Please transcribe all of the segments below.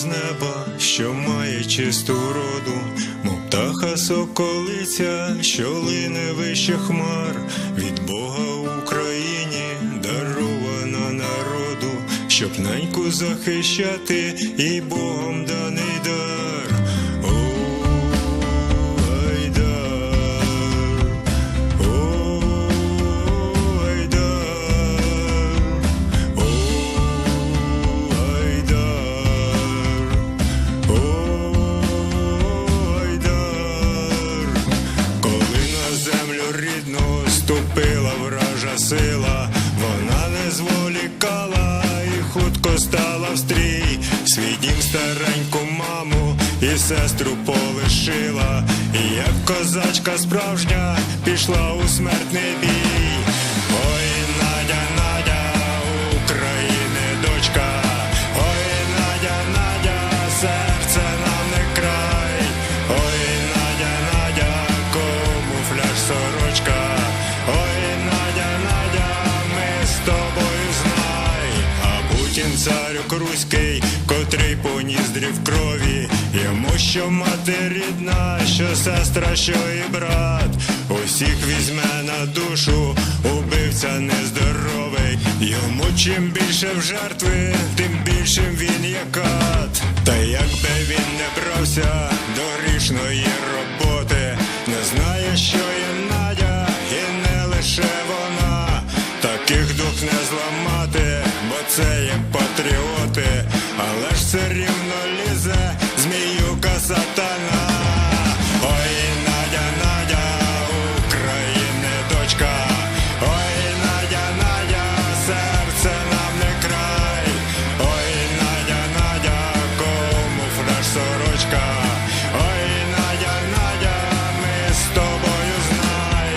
з неба, що має чисту роду, мов птаха соколиця, що лине вище хмар, від Бога Україні дарована народу, щоб наньку захищати і Богом даний дар. Стареньку маму і сестру полишила, і як козачка справжня пішла у смертний бій. Ой, Надя, Надя, України дочка, ой, Надя, Надя, серце нам не ой, Надя, Надя, камуфляж сорочка, ой, Надя, Надя, ми з тобою знай, а Путін царю Круський, що мати рідна, що сестра, що і брат, усіх візьме на душу, убивця нездоровий, йому чим більше в жертви, тим більшим він є кат. Та якби він не брався до грішної роботи, не знає, що є Надя, і не лише вона, таких дух не зламати, бо це є патріоти, але ж все рівно лізе сорочка, ой, Надя, Надя, ми з тобою знай.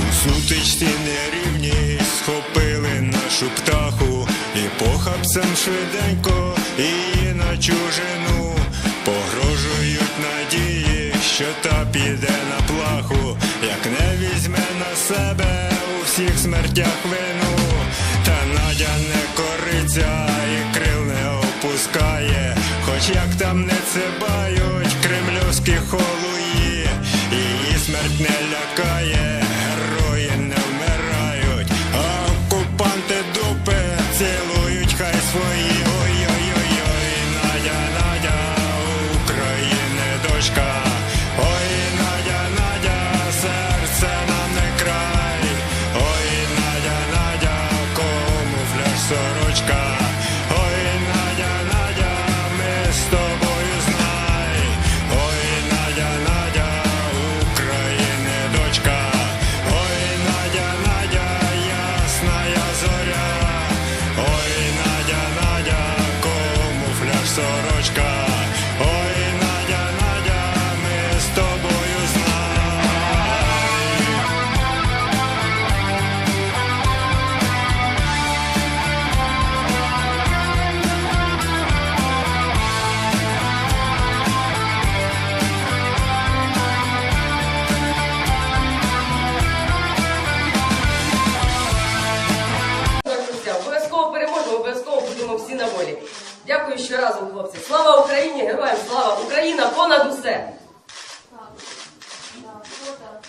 У сутичці нерівні і швиденько її на чужину. Погрожують надії, що та піде на плаху, як не візьме на себе у всіх смертях вину, та Надя не кориться і крил не опускає, хоч як там не Дякую ще разом, хлопці. Слава Україні! Героям слава! Україна понад усе! Так, так.